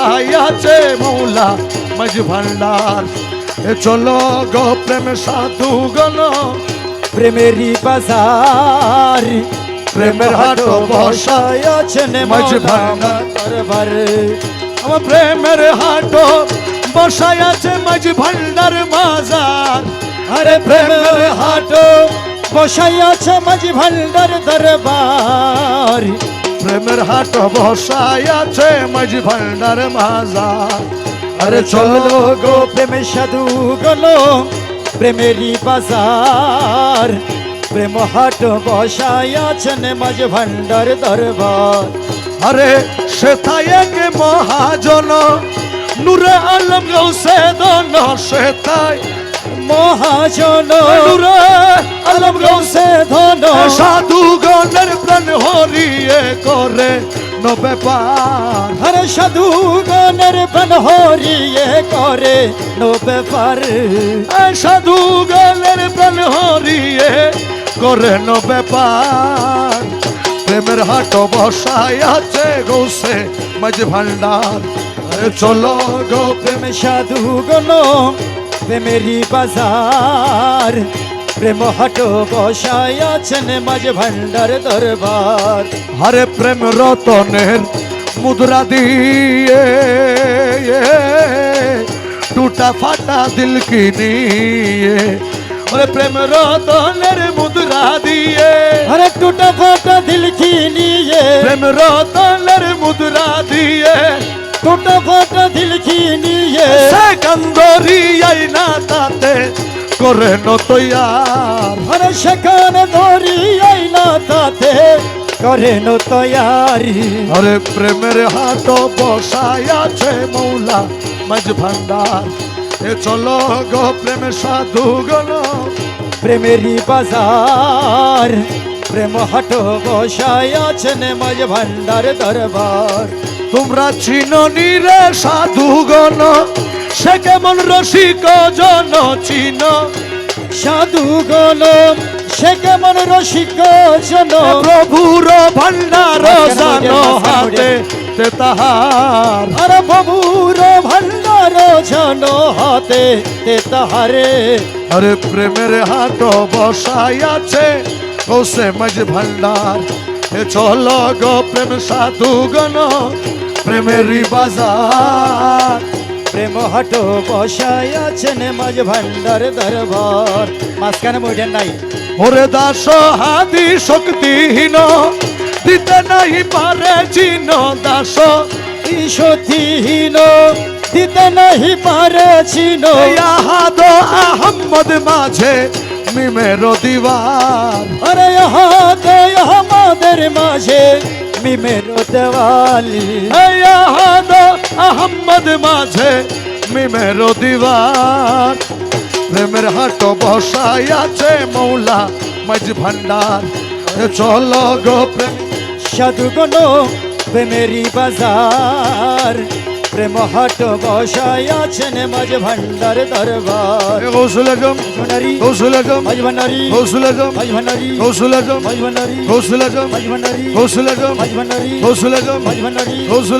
বসাই আছে মৌলা মাঝ ভান্ডার এ চলো গো প্রেম সাধু গণ প্রেমেরই বাজার। প্রেমের হাট বসাই আছেন মাঝ ভান্ডার। আমার প্রেমের হাট বসাই আছে মাঝ ভান্ডার মাজার আরে প্রেমের হাট বসাই আছে মাঝ ভান্ডার দরবার। প্রেমের হাট বসাই আছে মাঝ ভান্ডার মাজার। আরে চলো গো প্রেম সাধু গলো প্রেমেরই বাজার। প্রেম হাট বসাই আছেন মাঝ ভান্ডার দরবার। আরে সেথায় কে মহাজন নূরে আলম গৌসে দন সেথায় মহাজন আলম গৌসে ধন। সাধু গণের প্রাণ হরিয়ে করে নো ব্যাপার হরে সাধু গণের প্রাণ হরিয়ে করে নো ব্যাপার এ সাধু গণের প্রাণ হরিয়ে করে নো ব্যাপার প্রেমের হাট বসাই আছে গৌসে মাঝ ভান্ডার চলো গো প্রেম প্রেম সাধু গণ প্রেমেরই বাজার। প্রেম হাট বসাই আছেন মাঝ ভান্ডার দরবার। হরে প্রেম রতনের মুদ্রা দিয়ে। টুটা ফাটা দিল কি নিয়ে হরে প্রেম রতনের মুদ্রা দিয়ে। হরে টুটা ফাটা দিল কি নিয়ে প্রেম রতনের মুদ্রা দিয়ে। ফাটা দিল কি নিয়ে। সে কান্দরি আই না তাতে করে নতয়ার হরে সেখানে ধরি আইনা তাতে করে নো প্রেমের হাট বসাই আছে মৌলা মাঝ ভান্ডার। এ চলো গো প্রেম সাধু গণ। প্রেমেরই বাজার। প্রেম হাট বসাই আছেন মাঝ ভান্ডার দরবার। তোমরা চিননি রে সাধু গণ সে কেমন রসিক জন চিন। সাধু গণ সে কেমন রসিক জন। প্রভুর ভান্ডার জানো হাতে তে তাহার। আর বাবুর ভান্ডার জন হাতে তে তাহারে। আরে প্রেমের হাট বসাই আছে কৌশে মাঝ ভান্ডার। এ চলো গো প্রেম সাধু গণ প্রেমেরই বাজার। প্রেম হাট বসাই আছেন মাঝ ভান্ডার দরবার। মাঝখানে মইডেন নাই। ওরে দাস হাদি শক্তিহীন দিতে নাই পারে চিন দাস। সতীহীন দিতে নাহি পারে চিন ইয়াহাদ আহম্মদ মাঝে মিমের দিবার আরে হাতে আমাদের মাঝে। মিমের দেওয়ালি। ইয়াহাদ আহম্মদ মাঝে। মিমের দিবার প্রেমের হাট বসাই আছে মৌলা মাঝ ভান্ডার। চলো গো প্রেম। সাধুগণ, প্রেমেরই বাজার। প্রেম হাট বসাই আছেন মাঝ ভান্ডার দরবার। ভান্ডারি গৌসুল আজম মাঝ ভান্ডারি আজম মাঝ ভান্ডারি আজম মাঝ ভান্ডারি আজম মাঝ ভান্ডারি আজম মাঝ ভান্ডারি আজম মাঝ ভান্ডারি গৌসুল